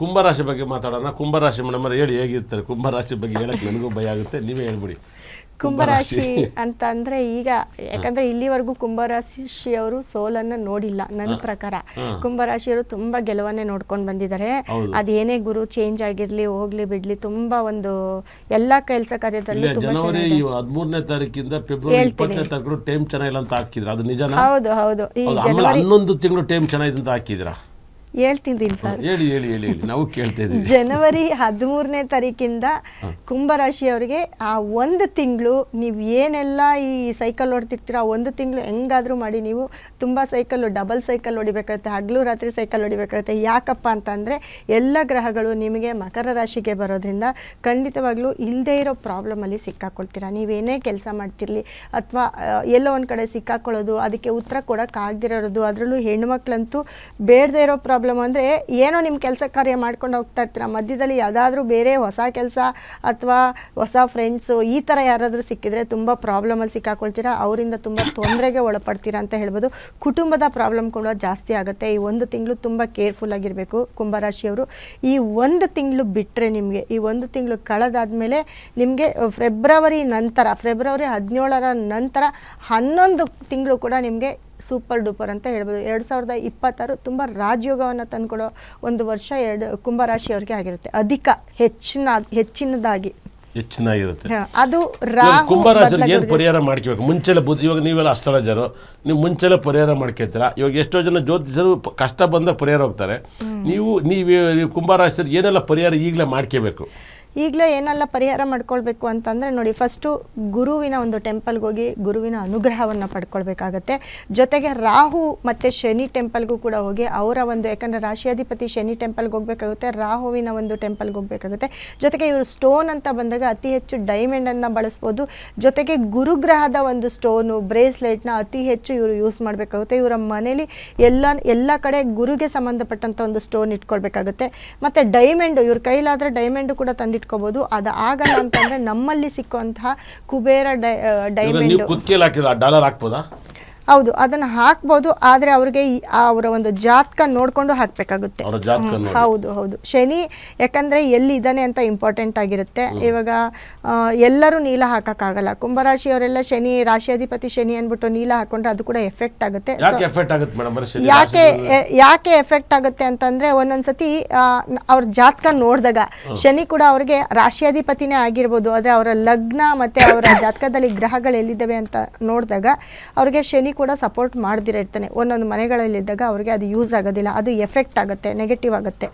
ಕುಂಭರಾಶಿ ಬಗ್ಗೆ ಮಾತಾಡೋಣ. ಕುಂಭರಾಶಿ ಮೇಡಮ್ ಹೇಳಿ ಹೇಗಿರ್ತಾರೆ? ಕುಂಭರಾಶಿ ಬಗ್ಗೆ ಹೇಳಕ್ ನನಗೂ ಭಯ ಆಗುತ್ತೆ. ನೀವೇ ಹೇಳ್ಬಿಡಿ. ಕುಂಭರಾಶಿ ಅಂತ ಅಂದ್ರೆ ಈಗ ಯಾಕಂದ್ರೆ ಇಲ್ಲಿವರೆಗೂ ಕುಂಭರಾಶಿಯವರು ಸೋಲನ್ನ ನೋಡಿಲ್ಲ ನನ್ನ ಪ್ರಕಾರ. ಕುಂಭರಾಶಿಯವರು ತುಂಬಾ ಗೆಲುವನ್ನೇ ನೋಡ್ಕೊಂಡು ಬಂದಿದ್ದಾರೆ. ಅದೇನೇ ಗುರು ಚೇಂಜ್ ಆಗಿರ್ಲಿ ಹೋಗ್ಲಿ ಬಿಡ್ಲಿ ತುಂಬಾ ಒಂದು ಎಲ್ಲಾ ಕೆಲಸ ಕಾರ್ಯದಲ್ಲಿ ಜನವರಿ. ಹದಿಮೂರನೇ ತಾರೀಕಿಂದ ಫೆಬ್ರವರಿ. ಇಪ್ಪತ್ತನೇ ತಾರೀಕು ಟೈಮ್ ಚೆನ್ನಾಗಿಲ್ಲ ಅಂತ ಹಾಕಿದ್ರ. ಅದು ನಿಜ ಹೌದು ಹೌದು. ಈ ಜನವರಿ ಹನ್ನೊಂದು ತಿಂಗಳು ಟೈಮ್ ಚೆನ್ನಾಗಿದೆ ಅಂತ ಹಾಕಿದ್ರ? ಹೇಳ್ತಿದ್ದೀನಿ ಸರ್. ಹೇಳಿ ಹೇಳಿ ಹೇಳಿ ಹೇಳಿ. ನಾವು ಕೇಳ್ತಾ ಜನವರಿ ಹದಿಮೂರನೇ ತಾರೀಕಿಂದ ಕುಂಭರಾಶಿಯವರಿಗೆ ಆ ಒಂದು ತಿಂಗಳು ನೀವು ಏನೆಲ್ಲ ಈ ಸೈಕಲ್ ಹೊಡ್ತಿರ್ತೀರ ಆ ಒಂದು ತಿಂಗಳು ಹೆಂಗಾದರೂ ಮಾಡಿ ನೀವು ತುಂಬ ಸೈಕಲ್ಲು ಡಬಲ್ ಸೈಕಲ್ ಹೊಡಿಬೇಕಾಗುತ್ತೆ ಹಗಲು ರಾತ್ರಿ ಸೈಕಲ್ ಹೊಡಿಬೇಕಾಗುತ್ತೆ. ಯಾಕಪ್ಪ ಅಂತಂದರೆ ಎಲ್ಲ ಗ್ರಹಗಳು ನಿಮಗೆ ಮಕರ ರಾಶಿಗೆ ಬರೋದ್ರಿಂದ ಖಂಡಿತವಾಗ್ಲೂ ಇಲ್ಲದೇ ಇರೋ ಪ್ರಾಬ್ಲಮಲ್ಲಿ ಸಿಕ್ಕಾಕೊಳ್ತೀರಾ. ನೀವೇನೇ ಕೆಲಸ ಮಾಡ್ತಿರ್ಲಿ ಅಥವಾ ಎಲ್ಲೋ ಒಂದು ಕಡೆ ಸಿಕ್ಕಾಕೊಳ್ಳೋದು ಅದಕ್ಕೆ ಉತ್ತರ ಕೊಡೋಕ್ಕಾಗದಿರೋದು ಅದರಲ್ಲೂ ಹೆಣ್ಮಕ್ಳಂತೂ ಬೇಡದೇ ಇರೋ ಪ್ರಾಬ್ಲಮ್ ಅಂದರೆ ಏನೋ ನಿಮ್ಮ ಕೆಲಸ ಕಾರ್ಯ ಮಾಡ್ಕೊಂಡು ಹೋಗ್ತಾ ಇರ್ತೀರ. ಮಧ್ಯದಲ್ಲಿ ಯಾವುದಾದ್ರೂ ಬೇರೆ ಹೊಸ ಕೆಲಸ ಅಥವಾ ಹೊಸ ಫ್ರೆಂಡ್ಸು ಈ ಥರ ಯಾರಾದರೂ ಸಿಕ್ಕಿದ್ರೆ ತುಂಬ ಪ್ರಾಬ್ಲಮಲ್ಲಿ ಸಿಕ್ಕಾಕೊಳ್ತೀರಾ. ಅವರಿಂದ ತುಂಬ ತೊಂದರೆಗೆ ಒಳಪಡ್ತೀರಾ ಅಂತ ಹೇಳ್ಬೋದು. ಕುಟುಂಬದ ಪ್ರಾಬ್ಲಮ್ ಕೂಡ ಜಾಸ್ತಿ ಆಗುತ್ತೆ. ಈ ಒಂದು ತಿಂಗಳು ತುಂಬ ಕೇರ್ಫುಲ್ ಆಗಿರಬೇಕು ಕುಂಭರಾಶಿಯವರು. ಈ ಒಂದು ತಿಂಗಳು ಬಿಟ್ಟರೆ ನಿಮಗೆ, ಈ ಒಂದು ತಿಂಗಳು ಕಳೆದಾದ್ಮೇಲೆ ನಿಮಗೆ ಫೆಬ್ರವರಿ ನಂತರ ಫೆಬ್ರವರಿ ಹದಿನೇಳರ ನಂತರ ಹನ್ನೊಂದು ತಿಂಗಳು ಕೂಡ ನಿಮಗೆ ಸೂಪರ್ ಡೂಪರ್ ಅಂತ ಹೇಳ್ಬೋದು. ಎರಡು ಸಾವಿರದ ಇಪ್ಪತ್ತಾರು ತುಂಬ ರಾಜಯೋಗವನ್ನು ತಂದುಕೊಡೋ ಒಂದು ವರ್ಷ ಎರಡು ಕುಂಭರಾಶಿಯವ್ರಿಗೆ ಆಗಿರುತ್ತೆ. ಅಧಿಕ ಹೆಚ್ಚಿನ ಹೆಚ್ಚಿನದಾಗಿ. ಹೆಚ್ಚಿನಾಗಿರುತ್ತೆ. ಅದು ಕುಂಭರಾಶಿ ಏನು ಪರಿಹಾರ ಮಾಡ್ಕೋಬೇಕು? ಮುಂಚೆಲ್ಲ ಬುದ್ಧಿ ಇವಾಗ ನೀವೆಲ್ಲ ಅಷ್ಟಲಜರು ನೀವು ಮುಂಚೆಲ್ಲ ಪರಿಹಾರ ಮಾಡ್ಕೊತೀರಾ? ಇವಾಗ ಎಷ್ಟೋ ಜನ ಜ್ಯೋತಿಷರು ಕಷ್ಟ ಬಂದಾಗ ಪರಿಹಾರ ಹೋಗ್ತಾರೆ. ನೀವು ನೀವು ನೀವು ಕುಂಭರಾಶಿ ಏನೆಲ್ಲ ಪರಿಹಾರ ಈಗಲೇ ಮಾಡ್ಕೋಬೇಕು? ಈಗಲೇ ಏನೆಲ್ಲ ಪರಿಹಾರ ಮಾಡ್ಕೊಳ್ಬೇಕು ಅಂತಂದರೆ ನೋಡಿ ಫಸ್ಟು ಗುರುವಿನ ಒಂದು ಟೆಂಪಲ್ಗೆ ಹೋಗಿ ಗುರುವಿನ ಅನುಗ್ರಹವನ್ನು ಪಡ್ಕೊಳ್ಬೇಕಾಗತ್ತೆ. ಜೊತೆಗೆ ರಾಹು ಮತ್ತು ಶನಿ ಟೆಂಪಲ್ಗೂ ಕೂಡ ಹೋಗಿ ಅವರ ಒಂದು, ಯಾಕಂದರೆ ರಾಶಿಯಾಧಿಪತಿ ಶನಿ ಟೆಂಪಲ್ಗೆ ಹೋಗಬೇಕಾಗುತ್ತೆ, ರಾಹುವಿನ ಒಂದು ಟೆಂಪಲ್ಗೆ ಹೋಗಬೇಕಾಗುತ್ತೆ. ಜೊತೆಗೆ ಇವರು ಸ್ಟೋನ್ ಅಂತ ಬಂದಾಗ ಅತಿ ಹೆಚ್ಚು ಡೈಮಂಡನ್ನು ಬಳಸ್ಬೋದು. ಜೊತೆಗೆ ಗುರುಗ್ರಹದ ಒಂದು ಸ್ಟೋನು ಬ್ರೇಸ್ಲೆಟ್ನ ಅತಿ ಹೆಚ್ಚು ಇವರು ಯೂಸ್ ಮಾಡಬೇಕಾಗುತ್ತೆ. ಇವರ ಮನೇಲಿ ಎಲ್ಲ ಎಲ್ಲ ಕಡೆ ಗುರುಗೆ ಸಂಬಂಧಪಟ್ಟಂಥ ಒಂದು ಸ್ಟೋನ್ ಇಟ್ಕೊಳ್ಬೇಕಾಗುತ್ತೆ. ಮತ್ತು ಡೈಮಂಡು ಇವ್ರ ಕೈಲಾದರೆ ಡೈಮಂಡು ಕೂಡ ತಂದಿಟ್ಕೋಬೋದು ಅದು ಆಗಲ್ಲ ಅಂತಂದ್ರೆ ನಮ್ಮಲ್ಲಿ ಸಿಕ್ಕುವಂತಹ ಕುಬೇರ ಡೈಮಂಡ್ ಡಾಲರ್ ಹಾಕ್ಬೋದಾ? ಹೌದು ಅದನ್ನು ಹಾಕ್ಬೋದು ಆದರೆ ಅವ್ರಿಗೆ ಅವರ ಒಂದು ಜಾತಕ ನೋಡಿಕೊಂಡು ಹಾಕಬೇಕಾಗುತ್ತೆ. ಹೌದು ಹೌದು. ಶನಿ ಯಾಕಂದರೆ ಎಲ್ಲಿ ಇದ್ದಾನೆ ಅಂತ ಇಂಪಾರ್ಟೆಂಟ್ ಆಗಿರುತ್ತೆ. ಇವಾಗ ಎಲ್ಲರೂ ನೀಲ ಹಾಕೋಕ್ಕಾಗಲ್ಲ. ಕುಂಭರಾಶಿಯವರೆಲ್ಲ ಶನಿ ರಾಶಿಯಾಧಿಪತಿ ಶನಿ ಅಂದ್ಬಿಟ್ಟು ನೀಲ ಹಾಕೊಂಡ್ರೆ ಅದು ಕೂಡ ಎಫೆಕ್ಟ್ ಆಗುತ್ತೆ. ಯಾಕೆ ಯಾಕೆ ಎಫೆಕ್ಟ್ ಆಗುತ್ತೆ ಅಂತಂದ್ರೆ ಒಂದೊಂದ್ಸತಿ ಅವ್ರ ಜಾತಕ ನೋಡಿದಾಗ ಶನಿ ಕೂಡ ಅವ್ರಿಗೆ ರಾಶಿಯಾಧಿಪತಿನೇ ಆಗಿರ್ಬೋದು. ಅದೇ ಅವರ ಲಗ್ನ ಮತ್ತೆ ಅವರ ಜಾತಕದಲ್ಲಿ ಗ್ರಹಗಳು ಎಲ್ಲಿದ್ದಾವೆ ಅಂತ ನೋಡಿದಾಗ ಅವ್ರಿಗೆ ಶನಿ ಕೂಡ ಸಪೋರ್ಟ್ ಮಾಡ್ದಿರ ಇರ್ತಾನೆ. ಒಂದೊಂದು ಮನೆಗಳಲ್ಲಿದ್ದಾಗ ಅವ್ರಿಗೆ ಅದು ಯೂಸ್ ಆಗೋದಿಲ್ಲ. ಅದು ಎಫೆಕ್ಟ್ ಆಗುತ್ತೆ ನೆಗೆಟಿವ್ ಆಗುತ್ತೆ.